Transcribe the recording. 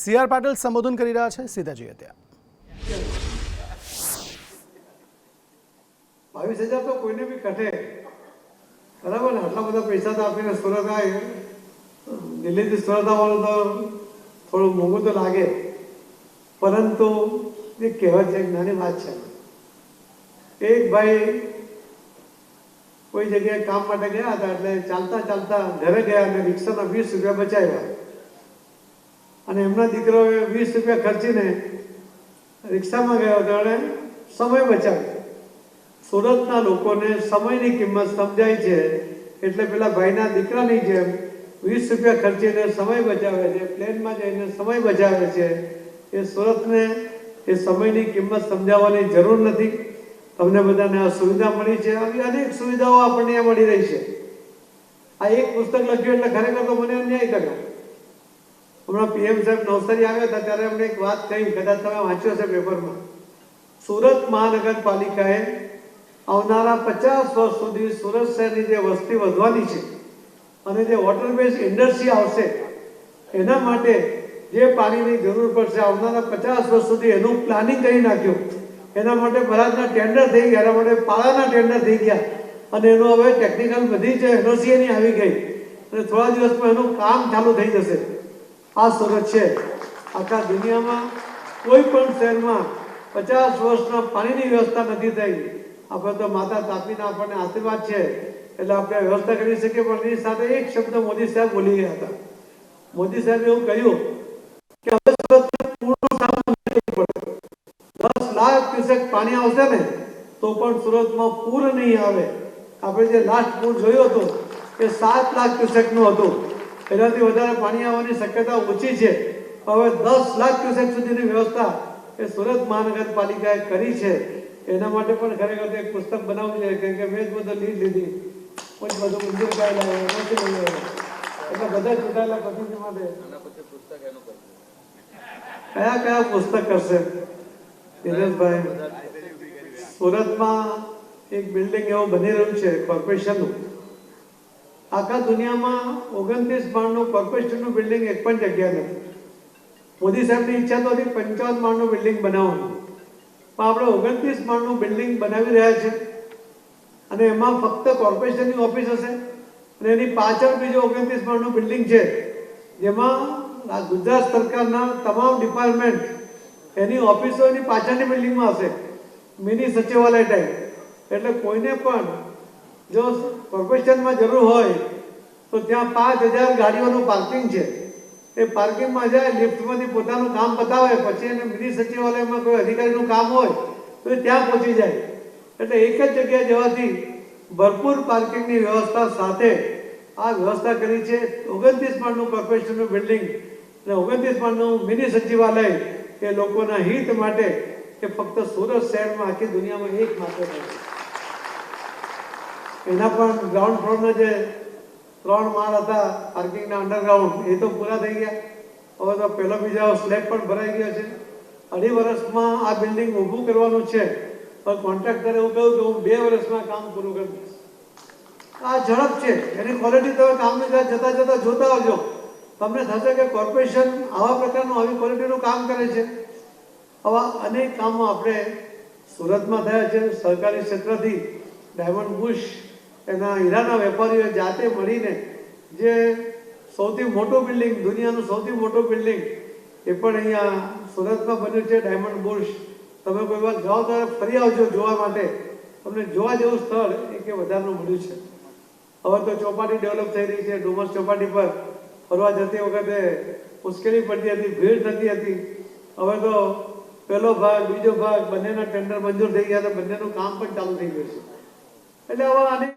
C R Patil સંબોધન કરી રહ્યા છે સીધા જોઈએ ત્યાં. બાવીસ હજાર તો કોઈને બી કટે બરાબર? ને આટલા બધા પૈસા તો આપીને સુરત આવે દિલ્હીથી સુરત આવવાનું તો થોડું મોંઘું તો લાગે. પરંતુ એ કહેવત છે નાની વાત છે. એક ભાઈ કોઈ જગ્યાએ કામ માટે ગયા હતા, એટલે ચાલતા ચાલતા ઘરે ગયા અને રિક્ષાના વીસ રૂપિયા બચાવ્યા. અને એમના દીકરાઓએ વીસ રૂપિયા ખર્ચીને રિક્ષામાં ગયા હતા અને સમય બચાવ્યો. સુરતના લોકોને સમયની કિંમત સમજાય છે, એટલે પેલા ભાઈના દીકરાની જેમ વીસ રૂપિયા ખર્ચીને સમય બચાવે છે, પ્લેનમાં જઈને સમય બચાવે છે, એ સુરતને એ સમયની કિંમત સમજાવવાની જરૂર નથી. તમને બધાને આ સુવિધા મળી છે, આવી અનેક સુવિધાઓ આપણને મળી રહી છે. આ એક પુસ્તક લખ્યું એટલે ખરેખર તો મને અન્યાય કર્યો. હમણાં પીએમ સાહેબ નવસારી આવ્યા હતા, ત્યારે અમને એક વાત કહી, કદાચ તમે વાંચ્યો છે પેપરમાં. સુરત મહાનગરપાલિકાએ આવનારા પચાસ વર્ષ સુધી સુરત શહેરની જે વસ્તી વધવાની છે અને જે વોટર બેઝ ઇન્ડસ્ટ્રી આવશે, એના માટે જે પાણીની જરૂર પડશે, આવનારા પચાસ વર્ષ સુધી એનું પ્લાનિંગ કરી નાખ્યું. એના માટે બરાદના ટેન્ડર થઈ ગયા, એના માટે પાળાના ટેન્ડર થઈ ગયા. અને એનું હવે ટેકનિકલ બધી જ એનઓસી એની આવી ગઈ. અને થોડા દિવસમાં એનું કામ ચાલુ થઈ જશે. આ સુરત છે. આખા દુનિયામાં કોઈ પણ શહેરમાં પચાસ વર્ષના પાણીની વ્યવસ્થા નથી થઈ. આપણે તો માતા તાપીના આપણને આશીર્વાદ છે. એટલે આપણે વ્યવસ્થા કરી શકીએ, પણ એની સાથે એક શબ્દ મોદી સાહેબ બોલી ગયા હતા. મોદી સાહેબ એવું કહ્યું કે હવે પડે દસ લાખ ક્યુસેક પાણી આવશે ને, તો પણ સુરતમાં પૂર નહીં આવે. આપણે જે લાસ્ટ પૂર જોયો હતો, એ સાત લાખ ક્યુસેકનું હતું. એનાથી વધારે પાણી આવવાની શક્યતા ઓછી છે. હવે દસ લાખ ક્યુસેક સુધીની વ્યવસ્થા એ સુરત મહાનગરપાલિકાએ કરી છે. એના માટે પણ ખરેખર એક પુસ્તક બનાવવું જોઈએ કેમ કે મેં જ બધું લીડ લીધી. કોઈ બધું મંજૂર કરેલા એટલે બધા ચૂંટાયેલા પ્રતિનિધિ માટે. કયા કયા પુસ્તક કરશે? દિનેશભાઈ. સુરતમાં એક બિલ્ડિંગ એવું બની રહ્યું છે કોર્પોરેશનનું આખા દુનિયામાં ઓગણત્રીસ માળનું કોર્પોરેશનનું બિલ્ડિંગ એક પણ જગ્યા નથી. મોદી સાહેબની ઈચ્છા તો હતી પંચાવન માળનું બિલ્ડિંગ બનાવવાનું પણ આપણે ઓગણત્રીસ માળનું બિલ્ડિંગ બનાવી રહ્યા છે અને એમાં ફક્ત કોર્પોરેશનની ઓફિસ હશે. અને એની પાછળ બીજું ઓગણત્રીસ માળનું બિલ્ડિંગ છે. જેમાં ગુજરાત સરકારના તમામ ડિપાર્ટમેન્ટ એની ઓફિસો એની પાછળની બિલ્ડિંગમાં હશે. મિની સચિવાલય ટાઈપ એટલે કોઈને પણ જો કોર્પોરેશનમાં જરૂર હોય, તો ત્યાં પાંચ હજાર ગાડીઓનું પાર્કિંગ છે. એ પાર્કિંગમાં જાય લિફ્ટમાંથી પોતાનું કામ પતાવે, પછી એને મિની સચિવાલયમાં કોઈ અધિકારીનું કામ હોય, તો ત્યાં પહોંચી જાય. એટલે એક જ જગ્યાએ જવાથી ભરપૂર પાર્કિંગની વ્યવસ્થા સાથે આ વ્યવસ્થા કરી છે. ઓગણત્રીસ માળનું કોર્પોરેશનનું બિલ્ડિંગ અને ઓગણત્રીસ માળનું મિની સચિવાલય એ લોકોના હિત માટે એ ફક્ત સુરત શહેરમાં આખી દુનિયામાં એક માત્ર છે. એના પણ ગ્રાઉન્ડ ફ્લોરના જે ત્રણ માળ હતા પાર્કિંગના અંડરગ્રાઉન્ડ એ તો પૂરા થઈ ગયા. હવે તો પહેલો બીજો સ્લેબ પણ ભરાઈ ગયો છે. અઢી વર્ષમાં આ બિલ્ડિંગ ઊભું કરવાનું છે. પણ કોન્ટ્રાક્ટરે એવું કહ્યું કે હું બે વર્ષમાં કામ પૂરું કરી દઈશ. આ ઝડપ છે. એની ક્વોલિટી તમે કામની સાથે જતા જતા જોતા આવજો તમને થશે કે કોર્પોરેશન આવા પ્રકારનું આવી ક્વોલિટીનું કામ કરે છે. આવા અનેક કામો આપણે સુરતમાં થયા છે. સરકારી ક્ષેત્રથી, ડાયમંડ બુશ એના હીરાના વેપારીઓએ જાતે મળીને જે સૌથી મોટું બિલ્ડિંગ, દુનિયાનું સૌથી મોટું બિલ્ડિંગ, એ પણ અહીંયા સુરતમાં બન્યું છે, ડાયમંડ બુર્શ તમે કોઈ વાર જાઓ ત્યારે ફરી આવજો જોવા માટે. તમને જોવા જેવું સ્થળ એ કે વધારનું મળ્યું છે. હવે તો ચોપાટી ડેવલપ થઈ રહી છે, ડુમસ ચોપાટી પર. ફરવા જતી વખતે મુશ્કેલી પડતી હતી, ભીડ થતી હતી. હવે તો પહેલો ભાગ, બીજો ભાગ, બંનેના ટેન્ડર મંજૂર થઈ ગયા તો બંનેનું કામ પણ ચાલુ થઈ ગયું છે. એટલે હવે આને